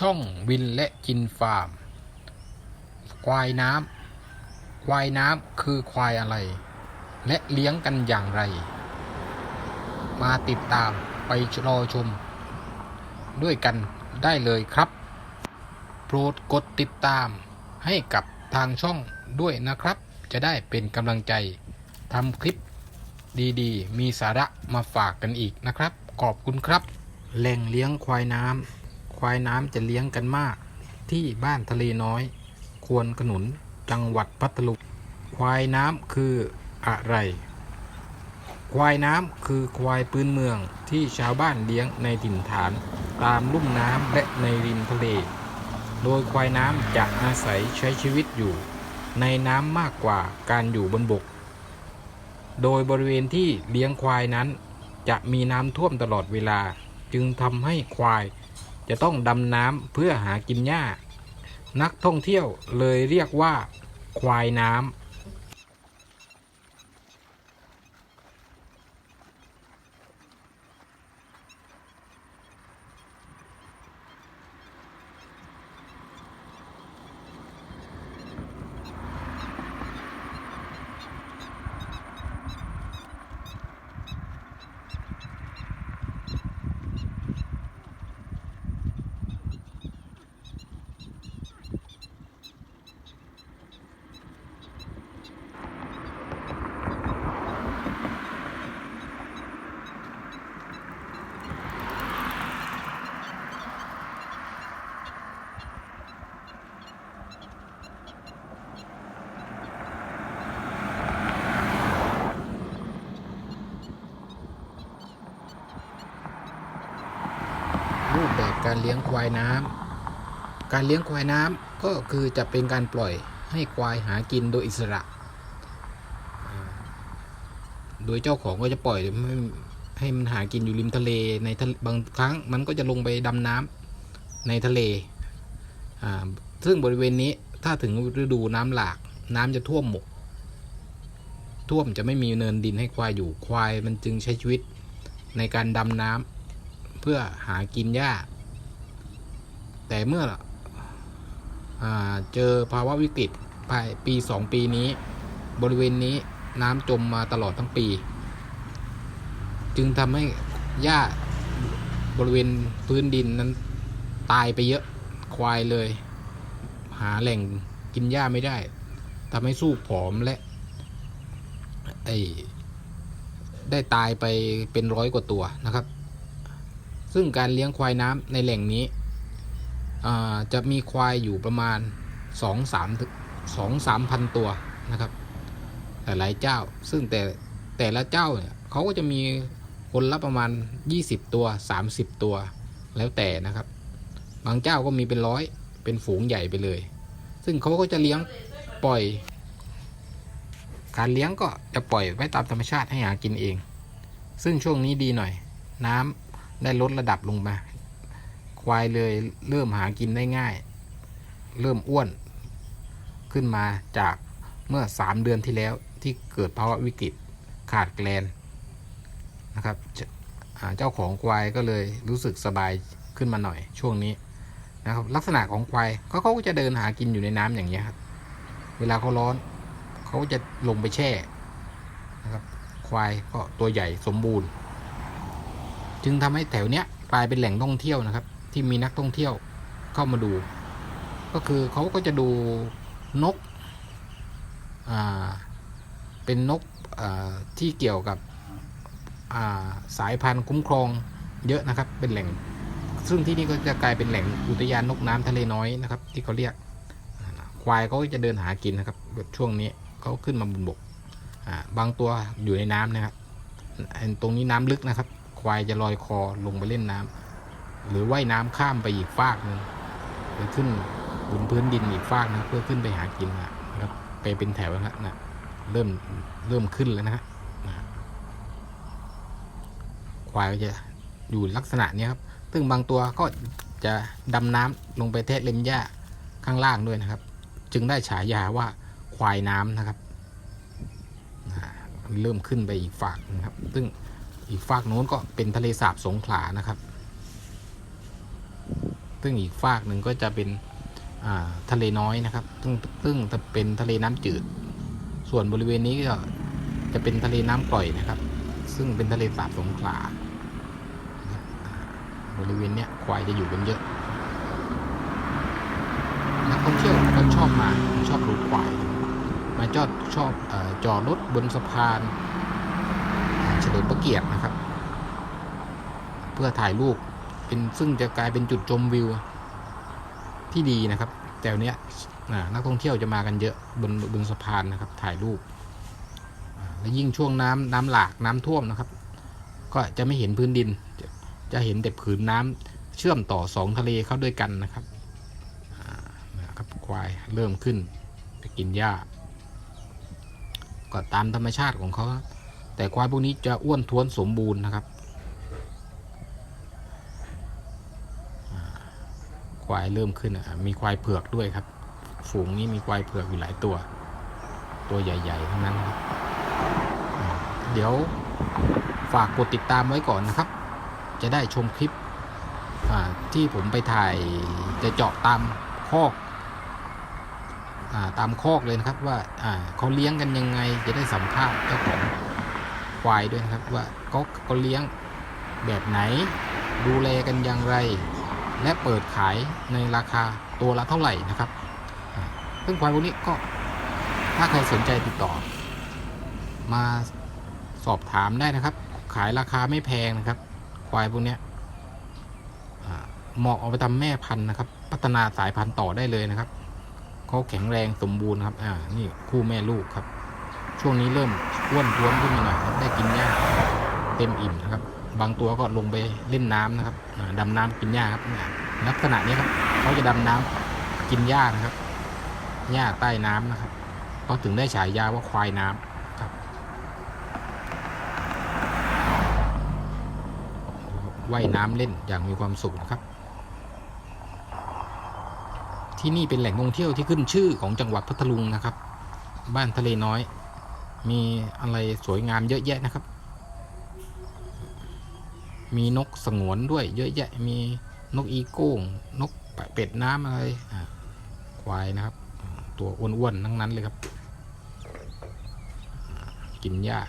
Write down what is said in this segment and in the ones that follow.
ช่องวินและจินฟาร์ม ควายน้ำควายน้ำคือควายอะไร และเลี้ยงกันอย่างไร มาติดตามไปรอชม ด้วยกันได้เลยครับ โปรดกดติดตามให้กับทางช่องด้วยนะครับ จะได้เป็นกำลังใจทำคลิปดีๆ มีสาระมาฝากกันอีกนะครับ ขอบคุณครับ แหล่งเลี้ยงควายน้ำ ควายน้ำจะเลี้ยงกันมาก ที่บ้านทะเลน้อย ควรขนุนจังหวัดพัทลุงควายน้ำคืออะไร ควายน้ำคือควายพื้นเมืองที่ชาวบ้านเลี้ยงในถิ่นฐาน ตามลุ่มน้ำและในริมทะเล โดยควายน้ำจะอาศัยใช้ชีวิตอยู่ ในน้ำมากกว่าการอยู่บนบก โดยบริเวณที่เลี้ยงควายนั้น จะมีน้ำท่วมตลอดเวลาจึงทำให้ควาย จะต้องดำน้ำเพื่อหากินหญ้า นักท่องเที่ยวเลยเรียกว่า ควายน้ำ การเลี้ยงควายน้ำการเลี้ยงควายน้ำก็คือจะเป็นการปล่อยให้ควายหากินโดยอิสระ โดยเจ้าของก็จะปล่อยให้ให้มันหากินอยู่ริมทะเลในลบางครั้งมันก็จะลงไปดำน้ำในทะเล ซึ่งบริเวณนี้ถ้าถึงฤดูน้ำหลาก น้ำจะท่วมหมก ท่วมจะไม่มีเนินดินให้ควายอยู่ควายมันจึงใช้ชีวิตในการดำน้ำเพื่อหากินหญ้า แต่เมื่ออเจอภาวะวิกฤตภายปีสองปีนี้ บริเวณนี้น้ำจมมาตลอดทั้งปี จึงทำให้หญ้าบริเวณพื้นดินนั้นตายไปเยอะควายเลย หาแหล่งกินหญ้าไม่ได้ทำให้สู้ผอมและไอได้ตายไปเป็นร้อยกว่าตัวนะครับ ซึ่งการเลี้ยงควายน้ำในแหล่งนี้ จะมีควายอยู่ประมาณ 2 3ถึง2 3พันตัวนะครับแต่หลายเจ้า ซึ่งแต่แต่ละเจ้าเนี่ยเขาก็จะมีคนละประมาณ 20 ตัว 30 ตัวแล้วแต่นะครับ บางเจ้าก็มีเป็นร้อยเป็นฝูงใหญ่ไปเลย ซึ่งเขาก็จะเลี้ยงปล่อย การเลี้ยงก็จะปล่อยไว้ตามธรรมชาติให้หากินเอง ซึ่งช่วงนี้ดีหน่อย น้ำได้ลดระดับลงมา ควายเลยเริ่มหากินได้ง่าย เริ่มอ้วน ขึ้นมาจากเมื่อ 3 เดือนที่แล้วที่เกิดภาวะวิกฤตขาดแกลนนะครับเจ้าของควายก็เลยรู้สึกสบายขึ้นมาหน่อยช่วงนี้นะครับลักษณะของควายเขาเขาก็จะเดินหากินอยู่ในน้ำอย่างเงี้ครับเวลาเขาร้อนเขาจะลงไปแช่นะครับควายก็ตัวใหญ่สมบูรณ์ จึงทำให้แถวเนี้ยกลายเป็นแหล่งท่องเที่ยวนะครับ ที่มีนักท่องเที่ยวเข้ามาดู ก็คือเขาก็จะดูนกเป็นนกที่เกี่ยวกับาสายพันธุ์คุ้มครองเยอะนะครับเป็นแหล่ง ซึ่งที่นี่ก็จะกลายเป็นแหล่งอุทยานนกน้ำทะเลน้อยนะครับ ที่เขาเรียกควายเขาก็จะเดินหากินนะครับช่วงนี้เขาขึ้นมาบนบกบางตัวอยู่ในน้ำนะครับตรงนี้น้ำลึกนะครับ ควายจะลอยคอลงไปเล่นน้ำ หรือว่ายน้ำข้ามไปอีกฟากหนึงไปขึ้นบนพื้นดินอีกฟากนึงเพื่อขึ้นไปหากินนะครับไปเป็นแถวนะนะเริ่มเริ่มขึ้นแล้วนะฮะควายก็จะอยู่ลักษณะนี้ครับ ซึ่งบางตัวก็จะดำน้ำลงไปแทะเล็มหญ้าข้างล่างด้วยนะครับ จึงได้ฉายาว่าควายน้ำนะครับเริ่มขึ้นไปอีกฝากนึงครับ ซึ่งอีกฝากโน้นก็เป็นทะเลสาบสงขลานะครับ ซึ่งอีกฝากหนึ่งก็จะเป็นทะเลน้อยนะครับ ซึ่งซึ่งจะเป็นทะเลน้ำจืด ส่วนบริเวณนี้ก็จะเป็นทะเลน้ำกร่อยนะครับ ซึ่งเป็นทะเลสาบสงขลาบริเวณเนี้ยควายจะอยู่กันเยอะนักท่องเที่ยวก็ชอบมาชอบดูควาย มาจอดชอบอจอดรถบนสะพานเฉลิมพระเกียรตินะครับ เพื่อถ่ายรูป เป็นซึ่งจะกลายเป็นจุดชมวิว ที่ดีนะครับแต่วันเนี้ยนักท่องเที่ยวจะมากันเยอะบนบนสะพานนะครับ ถ่ายรูปและยิ่งช่วงน้ำน้ำหลากน้ำท่วมนะครับ ก็จะไม่เห็นพื้นดิน จะจะเห็นแต่ผืนน้ำเชื่อมต่อสองทะเลเข้าด้วยกันนะครับนะครับควายเริ่มขึ้นไปกินหญ้าก็ตามธรรมชาติของเขาแต่ควายพวกนี้จะอ้วนท้วนสมบูรณ์นะครับอ่า ควายเริ่มขึ้นอะมีควายเผือกด้วยครับ ฝูงนี้มีควายเผือกอยู่หลายตัว ตัวใหญ่ๆทั้งนั้นครับอ่าเดี๋ยวฝากกดติดตามไว้ก่อนนะครับ จะได้ชมคลิปอ่าที่ผมไปถ่ายจะเจาะตามคอกอ่าตามคอกเลยนะครับว่าอ่าเขาเลี้ยงกันยังไงจะได้สัมภาษณ์เจ้าของควายด้วยนะครับว่าเขาเขาเลี้ยงแบบไหนดูแลกันอย่างไร และเปิดขายในราคาตัวละเท่าไหร่นะครับซึ่งควายพวกนี้ก็ถ้าใครสนใจติดต่อ มาสอบถามได้นะครับ ขายราคาไม่แพงนะครับ ควายพวกนี้เหมาะเอาไปทำแม่พันธุ์นะครับ พัฒนาสายพันธุ์ต่อได้เลยนะครับเขาแข็งแรงสมบูรณ์ครับ อ่า นี่คู่แม่ลูกครับ ช่วงนี้เริ่มอ้วนท้วนขึ้นมาหน่อยครับ ได้กินหญ้าเต็มอิ่มนะครับ บางตัวก็ลงไปเล่นน้ำนะครับอ่าดำน้ำกินหญ้าครับลักษณะนี้ครับเขาจะดำน้ำกินหญ้านะครับหญ้าใต้น้ำนะครับเขาถึงได้ฉายาว่าควายน้ำครับว่ายน้ำเล่นอย่างมีความสุขนะครับ ที่นี่เป็นแหล่งท่องเที่ยวที่ขึ้นชื่อของจังหวัดพัทลุงนะครับ บ้านทะเลน้อย มีอะไรสวยงามเยอะแยะนะครับ มีนกสงวนด้วย เยอะแยะมีนกอีโก้งนกเป็ดน้ำอะไรควายนะครับ ตัวอ้วนๆทั้งนั้นเลยครับ กินหญ้า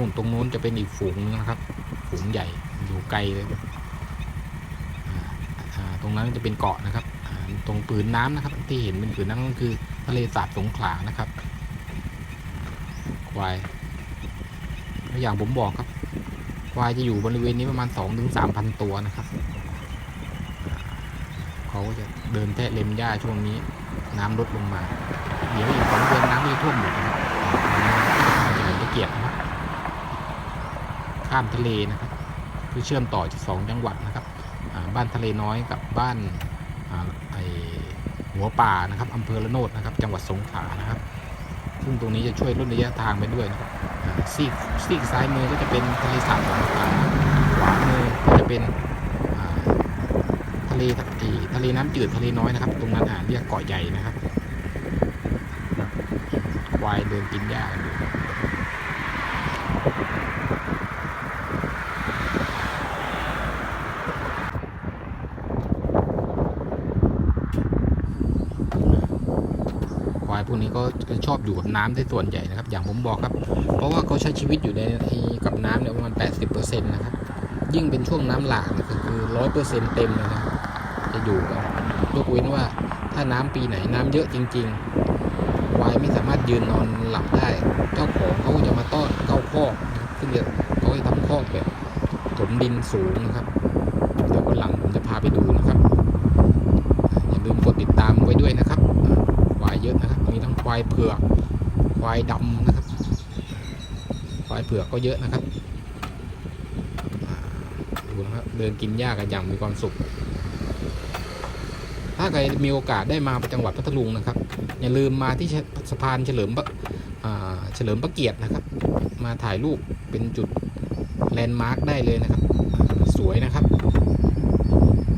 นู่นตรงนู้นจะเป็นอีกฝูงนึงนะครับ ฝูงใหญ่อยู่ไกลเลยตรงนั้นจะเป็นเกาะนะครับ ตรงผืนน้ำนะครับ ที่เห็นเป็นผืนน้ำก็คือทะเลสาบสงขลานะครับ ควายอย่างผมบอกครับ ควายจะอยู่บริเวณนี้ประมาณ2อถึงสามพันตัวนะครับเขาก็จะเดินแทะเล็มหญ้าช่วงนี้ น้ำลดลงมา เดี๋ยวอีกสองเดือนน้ำจะท่วมหมดนะครับเฉลิมพระเกียรตินะ ข้ามทะเลนะครับเพื่อเชื่อมต่อจากสองจังหวัดนะครับบ้านทะเลน้อยกับบ้านไอหัวป่านะครับอำเภอละโนดนะครับ จังหวัดสงขลานะครับ ซึ่งตรงนี้จะช่วยลดระยะทางไปด้วยนะครับซีกซีกซ้ายมือก็จะเป็นทะเลสาบสงขลาขวามือก็จะเป็นทะเลทะเลทะเลน้ำจืดทะเลน้อยนะครับ ตรงนั้นอ่าเรียกเกาะใหญ่นะครับควายเดินกินหญ้ากันอยู่ค วายพวกนี้ก็ชอบอยู่กับน้ำที่ส่วนใหญ่นะครับ อย่างผมบอกครับ เพราะว่าเขาใช้ชีวิตอยู่ในกับน้ำเนี่ยประมาณ 80%นะครับ ยิ่งเป็นช่วงน้ำหลากเนี่ยก็คือ100%เต็มเลยนะจะอยู่กันยกเว้นว่าถ้าน้ำปีไหนน้ำเยอะจริงๆควายไม่สามารถยืนนอนหลับได้ เจ้าของเขาก็จะมาต้อนเข้าคอกซึ่งจะเขาจะทำคอกแบบถมดินสูงนะครับเดี๋ยววันหลังผมจะพาไปดูนะครับอย่าลืมกดติดตามไว้ด้วยนะครับอ่าควายเยอะนะ ควายเผือก ควายดำนะครับ ควายเผือกก็เยอะนะครับดูนะครับ เดินกินหญ้ากันอย่างมีความสุข ถ้าใครมีโอกาสได้มาจังหวัดพัทลุงนะครับ อย่าลืมมาที่สะพานเฉลิมพระเฉลิมพระเกียรตินะครับ มาถ่ายรูปเป็นจุดแลนด์มาร์คได้เลยนะครับ สวยนะครับ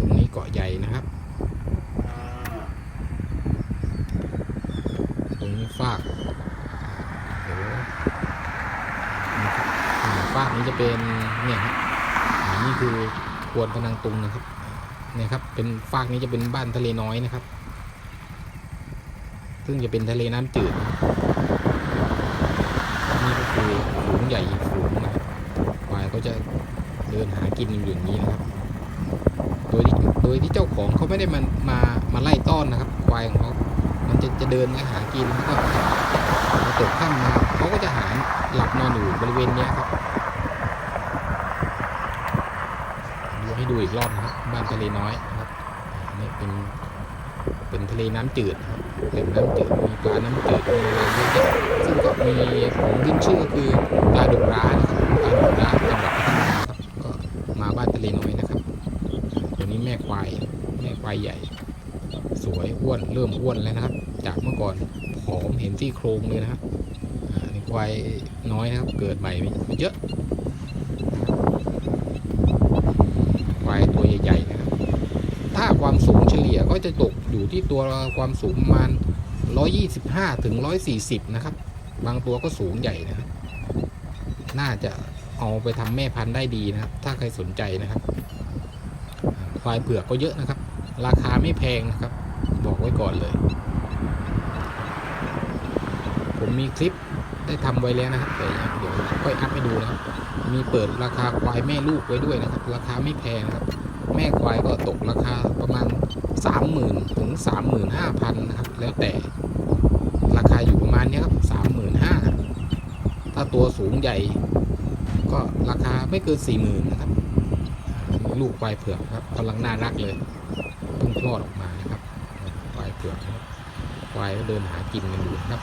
ตรงนี้เกาะใหญ่นะครับ ตรงนี้ฟากเดี๋ยวนะครับอ่าฟากนี้จะเป็นเนี่ยครับอ่า นี่คือควนพนังตุงนะครับนี่ครับ เป็นฟากนี้จะเป็นบ้านทะเลน้อยนะครับ ซึ่งจะเป็นทะเลน้ำจืดนี่ก็คือฝูงใหญ่อีกฝูงนะครับควายก็จะเดินหากินอยู่อย่างนี้นะครับ โดยที่โดยที่เจ้าของเขาไม่ได้มามามาไล่ต้อนนะครับ ควายของเขา มันจะจะเดินหากินแล้วก็ตกค่ำมาเขาก็จะหาหลับนอนอยู่บริเวณเนี้ยครับเดี๋ยวให้ดู อีกรอบนะครับบ้านทะเลน้อยนะครับนนี้เป็นเป็นทะเลน้ำจืดนะครับแหล่งน้ำจืดมีปลาน้ำจืดมีอะไรเยอะแยะซึ่งก็มีของขึ้นชื่อคือปลาดุกร้านะครับปลาดุกร้าจังหวัดพัทลุงนะครับก็มาบ้านทะเลน้อยนะครับตัวนี้แม่ควายแม่ควายใหญ่ สวยอ้วนเริ่มอ้วนแล้วนะครับ จากเมื่อก่อนผอมเห็นที่โครงเลยนะครับนี่ควายน้อยนะครับ เกิดใหม่เยอะควายตัว ใหญ่ๆนะครับถ้าความสูงเฉลี่ยก็จะตกอยู่ที่ตัวความสูงประมาณ 125 ถึง 140 นะครับ บางตัวก็สูงใหญ่นะครับ น่าจะเอาไปทำแม่พันธุ์ได้ดีนะครับ ถ้าใครสนใจนะครับ ควายเผือกก็เยอะนะครับ ราคาไม่แพงนะครับ บอกไว้ก่อนเลย ผมมีคลิปได้ทำไว้แล้วนะครับแต่เดี๋ยวค่อยอัพให้ดูนะครับ มีเปิดราคาควายแม่ลูกไว้ด้วยนะครับ ราคาไม่แพงนะครับ แม่ควายก็ตกราคาประมาณ 30,000 ถึง 35,000 นะครับ แล้วแต่ราคาอยู่ประมาณนี้ครับ 35,000 ถ้าตัวสูงใหญ่ ก็ราคาไม่เกิน 40,000 นะครับ ลูกควายเผือกครับกำลังน่ารักเลยเพิ่งคลอดออกมานะครับควายเผือกครับควายก็เดินหากินกันอยู่นะครับ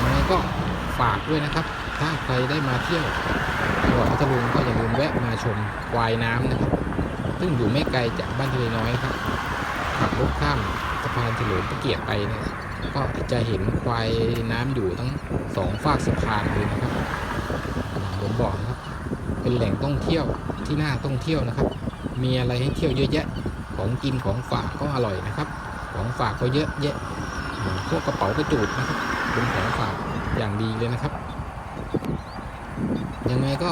ยังไงก็ฝากด้วยนะครับ ถ้าใครได้มาเที่ยว จังหวัดพัทลุงก็อย่าลืมแวะมาชมควายน้ำนะครับ ซึ่งอยู่ไม่ไกลจากบ้านทะเลน้อยครับขับรถข้ามสะพานเฉลิมพระเกียรติไปเนี่ยก็จะเห็นควายน้ำอยู่ทั้งสองฝากสะพานเลยนะครับอย่างผมบอกนะครับ เป็นแหล่งต้องเที่ยวที่น่าต้องเที่ยวนะครับ มีอะไรให้เที่ยวเยอะแยะ ของกินของฝากก็อร่อยนะครับ ของฝากก็เยอะแยะพวกกระเป๋ากระจูดนะครับเป็นของฝากอย่างดีเลยนะครับ ยังไงก็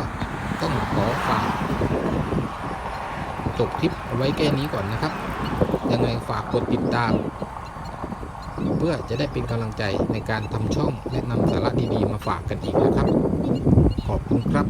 ต้องขอฝากจบคลิปเอาไว้แค่นี้ก่อนนะครับ ยังไงฝากกดติดตาม เพื่อจะได้เป็นกำลังใจในการทำช่องและนำสาระดีๆมาฝากกันอีกนะครับ ขอบคุณครับ